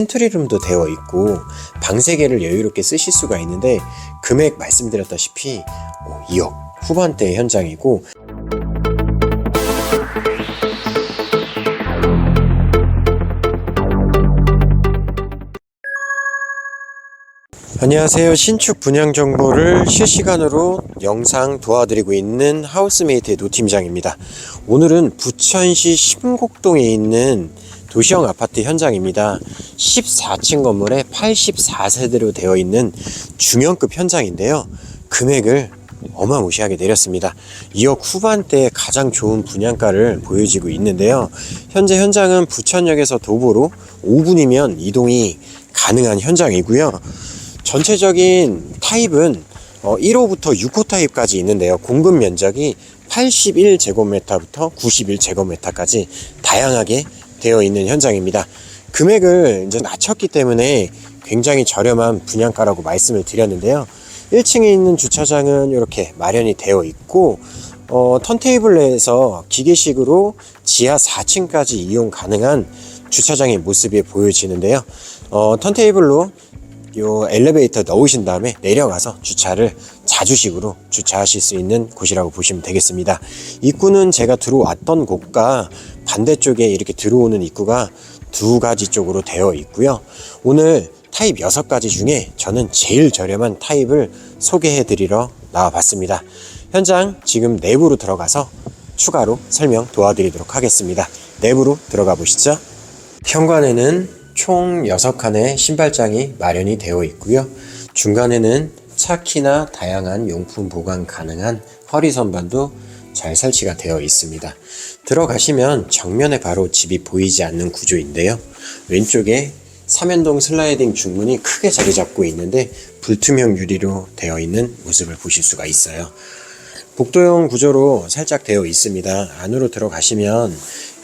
펜트리룸도 되어 있고 방 3개를 여유롭게 쓰실 수가 있는데 금액 말씀드렸다시피 2억 후반대 현장이고 안녕하세요. 신축 분양 정보를 실시간으로 영상 도와드리고 있는 하우스메이트의 노 팀장입니다. 오늘은 부천시 신곡동에 있는 도시형 아파트 현장입니다. 14층 건물에 84세대로 되어 있는 중형급 현장인데요. 금액을 어마무시하게 내렸습니다. 2억 후반대 가장 좋은 분양가를 보여지고 있는데요. 현재 현장은 부천역에서 도보로 5분이면 이동이 가능한 현장이고요. 전체적인 타입은 어, 1호부터 6호 타입까지 있는데요. 공급 면적이 81제곱미터부터 91제곱미터까지 다양하게 되어 있는 현장입니다. 금액을 이제 낮췄기 때문에 굉장히 저렴한 분양가라고 말씀을 드렸는데요. 1층에 있는 주차장은 이렇게 마련이 되어 있고 어, 턴테이블 내에서 기계식으로 지하 4층까지 이용 가능한 주차장의 모습이 보여지는데요. 어, 턴테이블로 요 엘리베이터 넣으신 다음에 내려가서 주차를 자주식으로 주차하실 수 있는 곳이라고 보시면 되겠습니다. 입구는 제가 들어왔던 곳과 반대쪽에 이렇게 들어오는 입구가 두 가지 쪽으로 되어 있고요. 오늘 타입 6가지 중에 저는 제일 저렴한 타입을 소개해 드리러 나와 봤습니다. 현장 지금 내부로 들어가서 추가로 설명 도와드리도록 하겠습니다. 내부로 들어가 보시죠. 현관에는 총 6칸의 신발장이 마련이 되어 있고요. 중간에는 차키나 다양한 용품 보관 가능한 허리 선반도 잘 설치가 되어 있습니다. 들어가시면 정면에 바로 집이 보이지 않는 구조인데요. 왼쪽에 삼연동 슬라이딩 중문이 크게 자리 잡고 있는데 불투명 유리로 되어 있는 모습을 보실 수가 있어요. 복도형 구조로 살짝 되어 있습니다. 안으로 들어가시면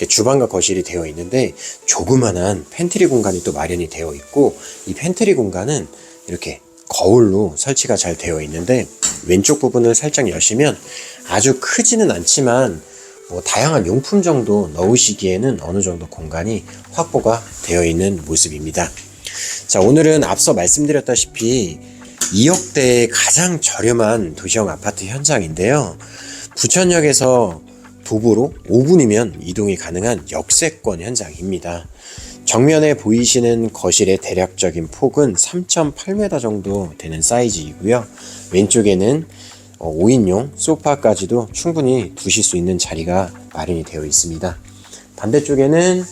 주방과 거실이 되어 있는데 조그만한 팬트리 공간이 또 마련이 되어 있고 이 팬트리 공간은 이렇게 거울로 설치가 잘 되어 있는데 왼쪽 부분을 살짝 여시면 아주 크지는 않지만 뭐 다양한 용품 정도 넣으시기에는 어느 정도 공간이 확보가 되어 있는 모습입니다. 자, 오늘은 앞서 말씀드렸다시피 2억대의 가장 저렴한 도시형 아파트 현장인데요. 부천역에서 도보로 5분이면 이동이 가능한 역세권 현장입니다. 정면에 보이시는 거실의 대략적인 폭은 3.8m 정도 되는 사이즈이고요. 왼쪽에는 5인용 소파까지도 충분히 두실 수 있는 자리가 마련이 되어 있습니다. 반대쪽에는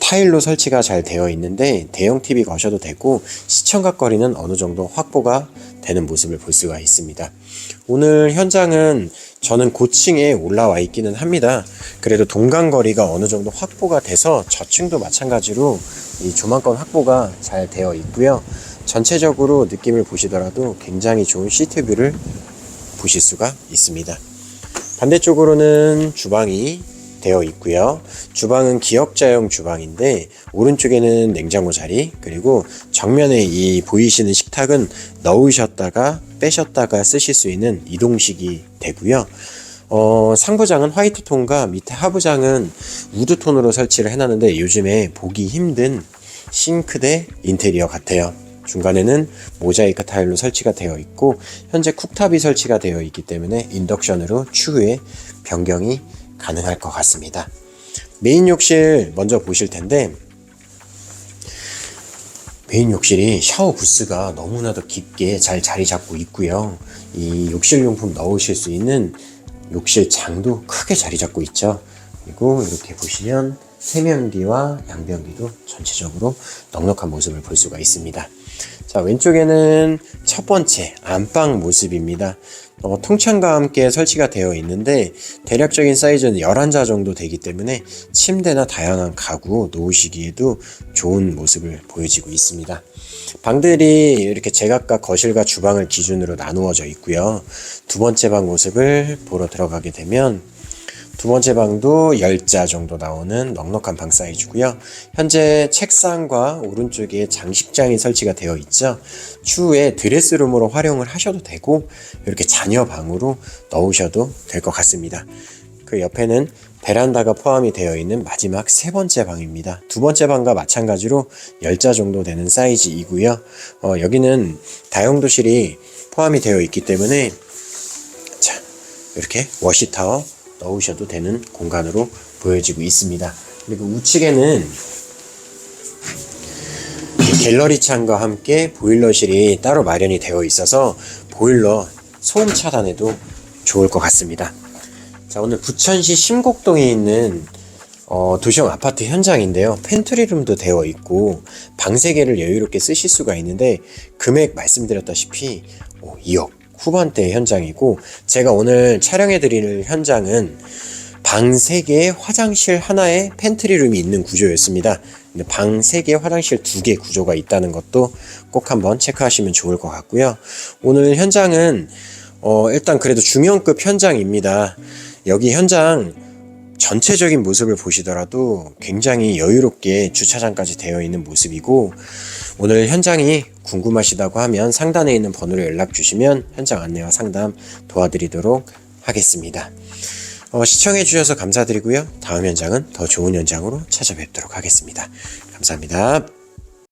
타일로 설치가 잘 되어 있는데 대형 TV 거셔도 되고 시청각 거리는 어느 정도 확보가 되는 모습을 볼 수가 있습니다. 오늘 현장은 저는 고층에 올라와 있기는 합니다. 그래도 동간 거리가 어느 정도 확보가 돼서 저층도 마찬가지로 이 조망권 확보가 잘 되어 있고요. 전체적으로 느낌을 보시더라도 굉장히 좋은 시트뷰를 보실 수가 있습니다. 반대쪽으로는 주방이 되어 있고요. 주방은 기역자형 주방인데 오른쪽에는 냉장고 자리 그리고 정면에 이 보이시는 식탁은 넣으셨다가 빼셨다가 쓰실 수 있는 이동식이 되고요. 어, 상부장은 화이트 톤과 밑에 하부장은 우드 톤으로 설치를 해놨는데 요즘에 보기 힘든 싱크대 인테리어 같아요. 중간에는 모자이크 타일로 설치가 되어 있고 현재 쿡탑이 설치가 되어 있기 때문에 인덕션으로 추후에 변경이 가능할 것 같습니다. 메인 욕실 먼저 보실 텐데 메인 욕실이 샤워 부스가 너무나도 깊게 잘 자리 잡고 있고요. 이 욕실 용품 넣으실 수 있는 욕실 장도 크게 자리 잡고 있죠. 그리고 이렇게 보시면 세면기와 양변기도 전체적으로 넉넉한 모습을 볼 수가 있습니다. 자, 왼쪽에는 첫 번째 안방 모습입니다. 어, 통창과 함께 설치가 되어 있는데 대략적인 사이즈는 11자 정도 되기 때문에 침대나 다양한 가구 놓으시기에도 좋은 모습을 보여지고 있습니다. 방들이 이렇게 제각각 거실과 주방을 기준으로 나누어져 있고요. 두 번째 방 모습을 보러 들어가게 되면 두 번째 방도 10자 정도 나오는 넉넉한 방 사이즈고요. 현재 책상과 오른쪽에 장식장이 설치가 되어 있죠. 추후에 드레스룸으로 활용을 하셔도 되고 이렇게 자녀 방으로 넣으셔도 될 것 같습니다. 그 옆에는 베란다가 포함이 되어 있는 마지막 세 번째 방입니다. 두 번째 방과 마찬가지로 10자 정도 되는 사이즈이고요. 어, 여기는 다용도실이 포함이 되어 있기 때문에 자, 이렇게 워시타워 넣으셔도 되는 공간으로 보여지고 있습니다. 그리고 우측에는 이 갤러리 창과 함께 보일러실이 따로 마련이 되어 있어서 보일러 소음 차단에도 좋을 것 같습니다. 자, 오늘 부천시 심곡동에 있는 어, 도시형 아파트 현장인데요. 팬트리룸도 되어 있고 방 3개를 여유롭게 쓰실 수가 있는데 금액 말씀드렸다시피 어, 2억 후반대 현장이고 제가 오늘 촬영해 드릴 현장은 방 3개에 화장실 하나에 팬트리룸이 있는 구조였습니다. 방 3개 화장실 2개 구조가 있다는 것도 꼭 한번 체크하시면 좋을 것 같고요. 오늘 현장은 어, 일단 그래도 중형급 현장입니다. 여기 현장 전체적인 모습을 보시더라도 굉장히 여유롭게 주차장까지 되어 있는 모습이고 오늘 현장이 궁금하시다고 하면 상단에 있는 번호로 연락 주시면 현장 안내와 상담 도와드리도록 하겠습니다. 어, 시청해 주셔서 감사드리고요. 다음 현장은 더 좋은 현장으로 찾아뵙도록 하겠습니다. 감사합니다.